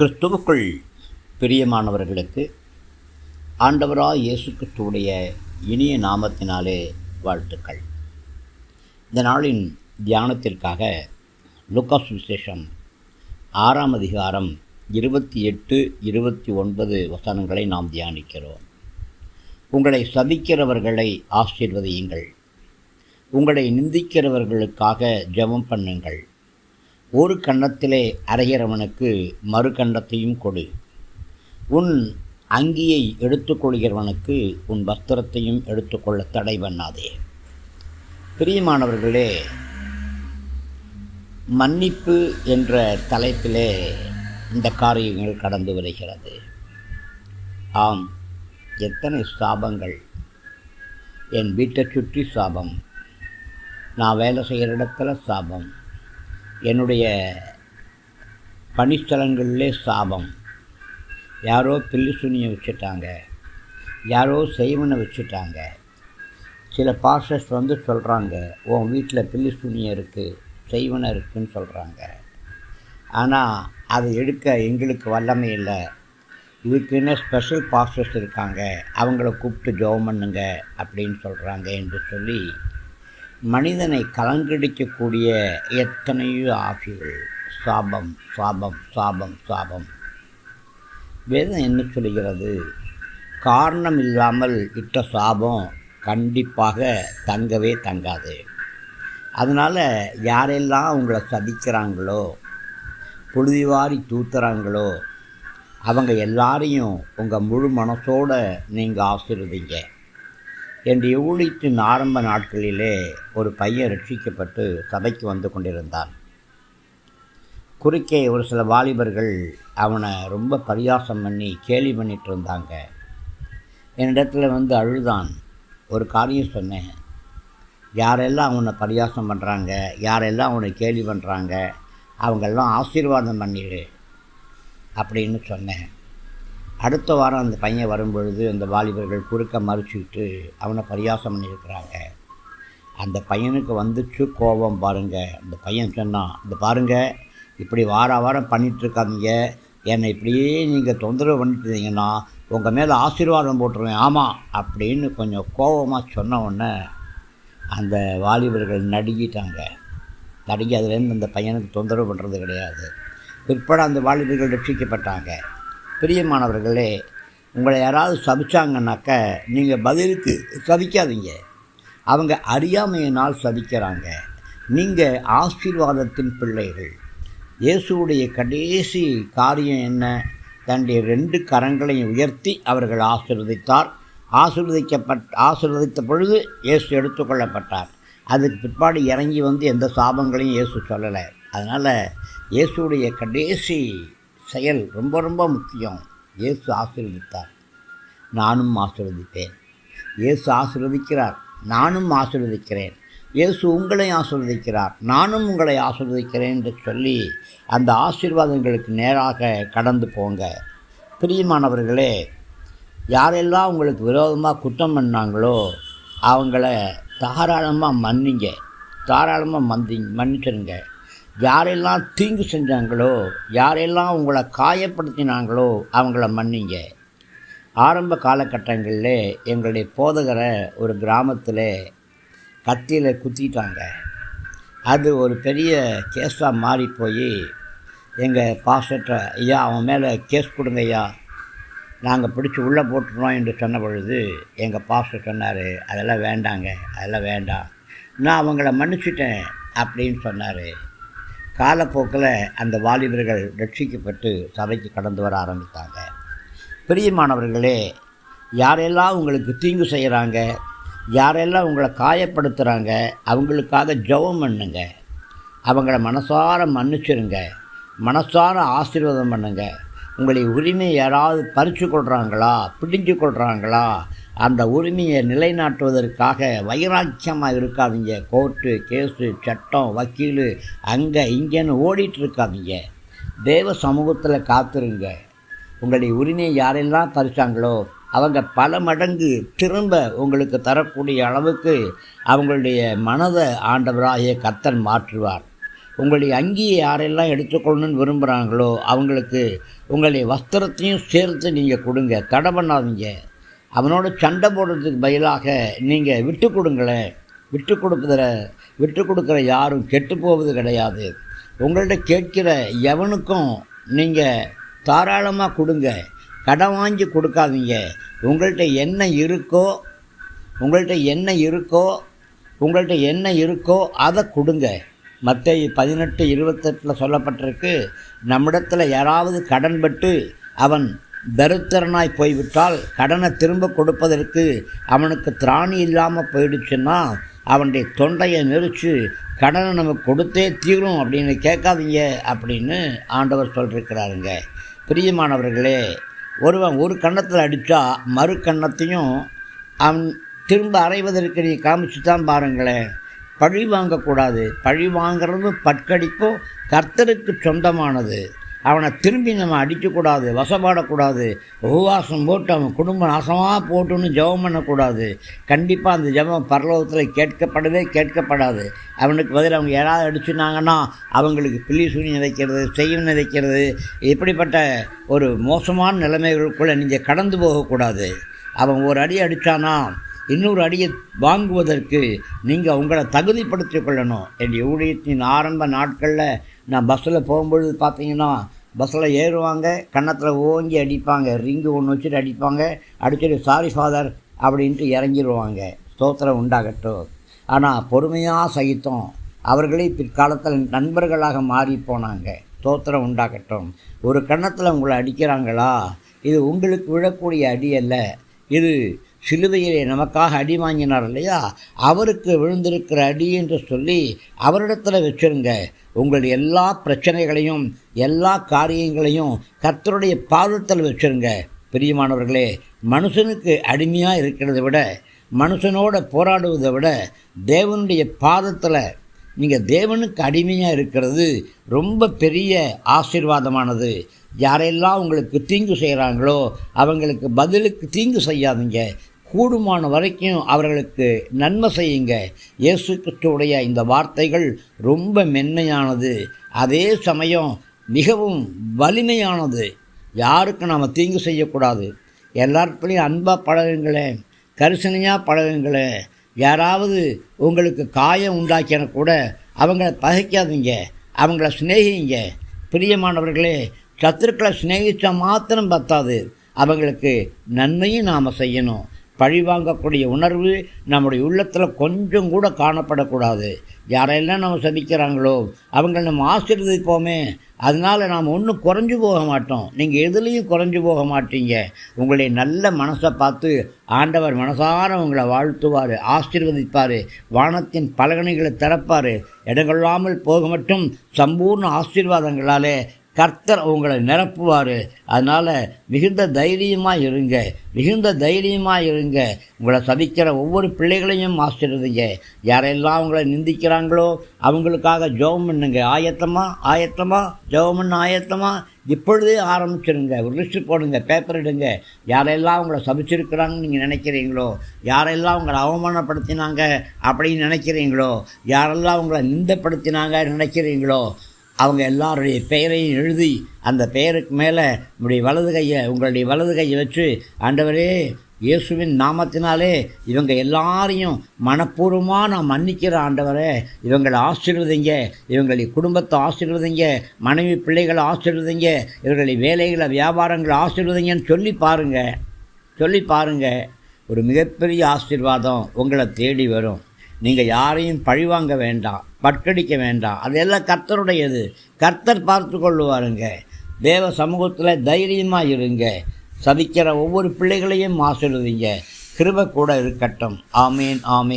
கிறிஸ்துவுக்குள் பிரியமானவர்களுக்கு ஆண்டவராக இயேசு கிறிஸ்துவுடைய இனிய நாமத்தினாலே வாழ்த்துக்கள். இந்த நாளின் தியானத்திற்காக லுக்காஸ் விசேஷம் ஆறாம் அதிகாரம் இருபத்தி எட்டு இருபத்தி ஒன்பது வசனங்களை நாம் தியானிக்கிறோம். உங்களை சபிக்கிறவர்களை ஆசீர்வதியுங்கள். உங்களை நிந்திக்கிறவர்களுக்காக ஜெபம் பண்ணுங்கள். ஒரு கன்னத்திலே அறைகிறவனுக்கு மறு கன்னத்தையும் கொடு. உன் அங்கியை எடுத்துக்கொள்கிறவனுக்கு உன் வஸ்திரத்தையும் எடுத்துக்கொள்ள தடை பண்ணாதே. பிரியமானவர்களே மன்னிப்பு என்ற தலைப்பிலே இந்த காரியங்கள் கடந்து வருகிறது. ஆம் எத்தனை சாபங்கள். என் வீட்டை சுற்றி சாபம். நான் வேலை செய்கிற இடத்துல சாபம். என்னுடைய பணிஸ்தலங்களிலே சாபம். யாரோ பில்லு சுனியை வச்சுட்டாங்க. யாரோ செய்வனை வச்சுட்டாங்க. சில பாஸ்டர்ஸ் வந்து சொல்கிறாங்க உன் வீட்டில் பில்லு இருக்குது செய்வனை இருக்குதுன்னு சொல்கிறாங்க ஆனால் அதை எடுக்க எங்களுக்கு வல்லமை இல்லை. இதுக்குன்னு ஸ்பெஷல் பாஸ்டர்ஸ் இருக்காங்க? அவங்கள கூப்பிட்டு ஜெபம் பண்ணுங்க அப்படின்னு சொல்கிறாங்க என்று சொல்லி மனிதனை கலங்கடிக்கக்கூடிய எத்தனையோ ஆசைகள் சாபம் சாபம் சாபம் சாபம். வேதம் என்ன சொல்கிறது காரணம் இல்லாமல் இட்ட சாபம் கண்டிப்பாக தங்கவே தங்காது. அதனால் யாரெல்லாம் உங்களை சதிக்கிறாங்களோ புழுதிவாரி தூத்துறாங்களோ அவங்க எல்லாரையும் உங்கள் முழு மனசோடு நீங்கள் ஆசிர்வதிங்க. என்னுடைய ஊழியத்தின் ஆரம்ப நாட்களிலே ஒரு பையன் ரட்சிக்கப்பட்டு சபைக்கு வந்து கொண்டிருந்தான். குறுக்கே ஒரு சில வாலிபர்கள் அவனை ரொம்ப பரியாசம் பண்ணி கேலி பண்ணிட்டு இருந்தாங்க. என்னிடத்துல வந்து அழுதான். ஒரு காரியம் சொன்னேன். யாரெல்லாம் அவனை பரியாசம் பண்ணுறாங்க யாரெல்லாம் அவனை கேலி பண்ணுறாங்க அவங்கெல்லாம் ஆசீர்வாதம் பண்ணிடு அப்படின்னு சொன்னேன். அடுத்த வாரம் அந்த பையன் வரும்பொழுது அந்த வாலிபர்கள் குறுக்க மறிச்சுக்கிட்டு அவனை பரியாசம் பண்ணியிருக்கிறாங்க. அந்த பையனுக்கு வந்துச்சு கோபம் பாருங்கள் அந்த பையன் சொன்னான் இந்த பாருங்கள் இப்படி வார வாரம் பண்ணிகிட்ருக்காதீங்க என்னை இப்படியே நீங்கள் தொந்தரவு பண்ணிட்டுருந்தீங்கன்னா உங்கள் மேலே ஆசீர்வாதம் போட்டுருவேன். ஆமாம் அப்படின்னு கொஞ்சம் கோபமாக சொன்ன உடனே அந்த வாலிபர்கள் நடுங்கிட்டாங்க. நடுங்கி அதுலேருந்து அந்த பையனுக்கு தொந்தரவு பண்ணுறது கிடையாது. பிற்பட அந்த வாலிபர்கள் ரட்சிக்கப்பட்டாங்க. பிரியமானவர்களே உங்களை யாராவது சபிச்சாங்கன்னாக்க நீங்கள் பதிலுக்கு சபிக்காதீங்க. அவங்க அறியாமையினால் சபிக்கிறாங்க. நீங்கள் ஆசீர்வாதத்தின் பிள்ளைகள். இயேசுவுடைய கடைசி காரியம் என்ன? தன்னுடைய ரெண்டு கரங்களையும் உயர்த்தி அவர்கள் ஆசீர்வதித்தார். ஆசீர்வதிக்கப்பட் ஆசீர்வதித்த பொழுது இயேசு எடுத்துக்கொள்ளப்பட்டார். அதுக்கு பிற்பாடு இறங்கி வந்து எந்த சாபங்களையும் இயேசு சொல்லலை. அதனால் இயேசுடைய கடைசி செயல் ரொம்ப ரொம்ப முக்கியம். இயேசு ஆசீர்வதித்தார். நானும் ஆசீர்வதிப்பேன். இயேசு ஆசீர்வதிக்கிறார். நானும் ஆசீர்வதிக்கிறேன். இயேசு உங்களை ஆசிர்வதிக்கிறார். நானும் உங்களை ஆசிர்வதிக்கிறேன் என்று சொல்லி அந்த ஆசீர்வாதங்களுக்கு நேராக கடந்து போங்க. பிரியமானவர்களே யாரெல்லாம் உங்களுக்கு விரோதமாக குற்றம் பண்ணாங்களோ அவங்கள தாராளமாக மன்னிங்க. தாராளமாக மந்தி மன்னிச்சிருங்க. யாரெல்லாம் தீங்கு செஞ்சாங்களோ யாரெல்லாம் உங்களை காயப்படுத்தினாங்களோ அவங்கள மன்னிங்க. ஆரம்ப காலகட்டங்களில் எங்களுடைய போதகரை ஒரு கிராமத்தில் கத்தியில் குத்திட்டாங்க. அது ஒரு பெரிய கேஸாக மாறி போய் எங்கள் பாஸ்டர்கிட்ட ஐயா அவன் மேலே கேஸ் கொடுங்க ஐயா. நாங்கள் பிடிச்சி உள்ளே போட்டுருவோம் என்று சொன்ன பொழுது எங்கள் பாஸ்டர் சொன்னார் அதெல்லாம் வேண்டாங்க அதெல்லாம் வேண்டாம். நான் அவங்கள மன்னிச்சிட்டேன் அப்படின்னு சொன்னார். காலப்போக்கில் அந்த வாலிபர்கள் ரட்சிக்கப்பட்டு சபைக்கு கடந்து வர ஆரம்பித்தாங்க. பிரியமானவர்களே யாரெல்லாம் உங்களுக்கு தீங்கு செய்கிறாங்க யாரெல்லாம் உங்களை காயப்படுத்துகிறாங்க அவங்களுக்காக ஜெபம் பண்ணுங்க. அவங்கள மனசார மன்னிச்சிருங்க. மனசார ஆசீர்வாதம் பண்ணுங்க. உங்களை உரிமையை யாராவது பறித்து கொள்கிறாங்களா பிடிஞ்சு கொள்கிறாங்களா அந்த உரிமையை நிலைநாட்டுவதற்காக வைராக்கியமாக இருக்காதீங்க. கோர்ட்டு கேஸு சட்டம் வக்கீல் அங்கே இங்கேன்னு ஓடிட்டு இருக்காதீங்க தேவ சமூகத்தில் காத்துருங்க. உங்களுடைய உரிமையை யாரெல்லாம் பறிச்சாங்களோ அவங்க பல மடங்கு திரும்ப உங்களுக்கு தரக்கூடிய அளவுக்கு அவங்களுடைய மனதை ஆண்டவராகிய கத்தன் மாற்றுவார். உங்களுடைய அங்கியை யாரெல்லாம் எடுத்துக்கொள்ளணும்னு விரும்புகிறாங்களோ அவங்களுக்கு உங்களுடைய வஸ்திரத்தையும் சேர்த்து நீங்கள் கொடுங்க. தடை பண்ணாதீங்க. அவனோட சண்டை போடுறதுக்கு பதிலாக நீங்கள் விட்டு கொடுங்களேன். விட்டு கொடுக்குற விட்டு கொடுக்குற யாரும் கெட்டு போவது கிடையாது. உங்கள்கிட்ட கேட்கிற எவனுக்கும் நீங்கள் தாராளமாக கொடுங்க. கடன் வாங்கி கொடுக்காதீங்க. உங்கள்கிட்ட என்ன இருக்கோ உங்கள்கிட்ட என்ன இருக்கோ உங்கள்கிட்ட என்ன இருக்கோ அதை கொடுங்க. மற்ற பதினெட்டு இருபத்தெட்டில் சொல்லப்பட்டிருக்கு நம்மிடத்தில் யாராவது கடன்பட்டு அவன் தருத்தரனாய் போய்விட்டால் கடனை திரும்ப கொடுப்பதற்கு அவனுக்கு திராணி இல்லாமல் போயிடுச்சுன்னா அவனுடைய தொண்டையை நெரிச்சு கடனை நமக்கு கொடுத்தே தீரும் அப்படின்னு கேட்காதீங்க அப்படின்னு ஆண்டவர் சொல்லியிருக்கிறாருங்க பிரியமானவர்களே ஒருவன் ஒரு கன்னத்தில் அடித்தா மறு கன்னத்தையும் அவன் திரும்ப அறைவதற்கு நீ காமிச்சு தான் பாருங்களேன். பழி வாங்கக்கூடாது. பழி வாங்கிறது பட்கடிப்போ கர்த்தருக்கு சொந்தமானது. அவனை திரும்பி நம்ம அடிக்கக்கூடாது வசப்பாடக்கூடாது. உபவாசம் போட்டு அவன் குடும்பம் நாசமாக போட்டுன்னு ஜெபம் பண்ணக்கூடாது. கண்டிப்பாக அந்த ஜெபம் பரலோகத்தில் கேட்கப்படவே கேட்கப்படாது. அவனுக்கு பதில் அவங்க யாராவது அடிச்சுனாங்கன்னா அவங்களுக்கு பில்லி சூனியம் செய்யும் செய்வனை இப்படிப்பட்ட ஒரு மோசமான நிலைமைகளுக்குள்ளே நீங்கள் கடந்து போகக்கூடாது. அவன் ஒரு அடி அடித்தானா இன்னொரு அடியை வாங்குவதற்கு நீங்கள் உங்களை தகுதிப்படுத்திக் கொள்ளணும். என் ஊழியத்தின் ஆரம்ப நாட்களில் நான் பஸ்ஸில் போகும்பொழுது பார்த்தீங்கன்னா பஸ்ஸில் ஏறுவாங்க கன்னத்தில் ஓங்கி அடிப்பாங்க ரிங்கு ஒன்று வச்சுட்டு அடிப்பாங்க அடிச்சுட்டு சாரி ஃபாதர் அப்படின்ட்டு இறங்கிடுவாங்க ஸ்தோத்திரம் உண்டாகட்டும். ஆனால் பொறுமையாக சகித்தோம். அவர்களே பிற்காலத்தில் நண்பர்களாக மாறி போனாங்க. ஸ்தோத்திரம் உண்டாகட்டும். ஒரு கன்னத்தில் உங்களை அடிக்கிறாங்களா? இது உங்களுக்கு விழக்கூடிய அடி அல்ல. இது சிலுவையிலே நமக்காக அடி வாங்கினார் இல்லையா? அவருக்கு விழுந்திருக்கிற அடி என்று சொல்லி அவரிடத்தில் வச்சுருங்க. உங்களுடைய எல்லா பிரச்சனைகளையும் எல்லா காரியங்களையும் கர்த்தருடைய பாதத்தில் வச்சுருங்க. பிரியமானவர்களே மனுஷனுக்கு அடிமையாக இருக்கிறத விட மனுஷனோட போராடுவதை விட தேவனுடைய பாதத்தில் நீங்கள் தேவனுக்கு அடிமையாக இருக்கிறது ரொம்ப பெரிய ஆசீர்வாதமானது. யாரெல்லாம் உங்களுக்கு தீங்கு செய்கிறாங்களோ அவங்களுக்கு பதிலுக்கு தீங்கு செய்யாதீங்க. கூடுமான வரைக்கும் அவர்களுக்கு நன்மை செய்யுங்க. இயேசு கிறிஸ்துவுடைய இந்த வார்த்தைகள் ரொம்ப மென்மையானது. அதே சமயம் மிகவும் வலிமையானது. யாருக்கு நாம் தீங்கு செய்யக்கூடாது? எல்லாருக்குள்ளேயும் அன்பாக பழகுங்களேன் கரிசனையாக பழகுங்களேன் யாராவது உங்களுக்கு காயம் உண்டாக்கின கூட அவங்கள பகைக்காதீங்க. அவங்கள சிநேகிங்க பிரியமானவர்களே சத்துருக்களை சிநேகித்த மாத்திரம் பத்தாது. அவங்களுக்கு நன்மையும் நாம் செய்யணும். பழி வாங்கக்கூடிய உணர்வு நம்முடைய உள்ளத்தில் கொஞ்சம் கூட காணப்படக்கூடாது. யாரெல்லாம் நம்ம சபிக்கிறாங்களோ அவங்களை நம்ம ஆசீர்வதிப்போமே. அதனால் நாம் ஒன்றும் குறைஞ்சு போக மாட்டோம். நீங்கள் எதுலேயும் குறைஞ்சு போக மாட்டீங்க. உங்களுடைய நல்ல மனசை பார்த்து ஆண்டவர் மனசார உங்களை வாழ்த்துவார் ஆசீர்வதிப்பார். வானத்தின் பலகணிகளை திறப்பார். இடங்கொள்ளாமல் போக மட்டும் சம்பூர்ண ஆசீர்வாதங்களாலே கர்த்தர் உங்களை நிரப்புவார். அதனால் மிகுந்த தைரியமாக இருங்க. மிகுந்த தைரியமாக இருங்க. உங்களை சதிக்கிற ஒவ்வொரு பிள்ளைகளையும் ஆசிரியதுங்க யாரெல்லாம் உங்களை நிந்திக்கிறாங்களோ அவங்களுக்காக ஜெபம் பண்ணுங்க. ஆயத்தமாக ஆயத்தமாக ஜெபம் பண்ண ஆயத்தமாக இப்பொழுதே ஆரம்பிச்சிருங்க. ஒரு லிஸ்ட்டு போடுங்க பேப்பர் எடுங்க. யாரெல்லாம் உங்களை சபிச்சிருக்கிறாங்கன்னு நீங்கள் நினைக்கிறீங்களோ யாரெல்லாம் உங்களை அவமானப்படுத்தினாங்க அப்படின்னு நினைக்கிறீங்களோ யாரெல்லாம் உங்களை நிந்தப்படுத்தினாங்க நினைக்கிறீங்களோ அவங்க எல்லாருடைய பெயரையும் எழுதி அந்த பெயருக்கு மேலே உங்களுடைய வலது கையை உங்களுடைய வலது கையை வச்சு ஆண்டவரே இயேசுவின் நாமத்தினாலே இவங்க எல்லாரையும் மனப்பூர்வமாக நான் மன்னிக்கிற ஆண்டவரே இவங்களை ஆசீர்வதிங்க இவங்களை குடும்பத்தை ஆசீர்வதிங்க மனைவி பிள்ளைகளை ஆசீர்வதிங்க இவர்களை வேலைகளை வியாபாரங்களை ஆசீர்வதிங்கன்னு சொல்லி பாருங்கள் சொல்லி பாருங்கள் ஒரு மிகப்பெரிய ஆசீர்வாதம் உங்களை தேடி வரும். நீங்கள் யாரையும் பழிவாங்க வேண்டாம். பட்கடிக்க வேண்டாம். அதெல்லாம் கர்த்தருடையது. கர்த்தர் பார்த்து கொள்ளுவாருங்க. தேவ சமூகத்தில் தைரியமாக இருங்க. சதிக்கிற ஒவ்வொரு பிள்ளைகளையும் ஆசீர்வதிங்க. கிருப கூட இருக்கட்டும். ஆமீன் ஆமீன்.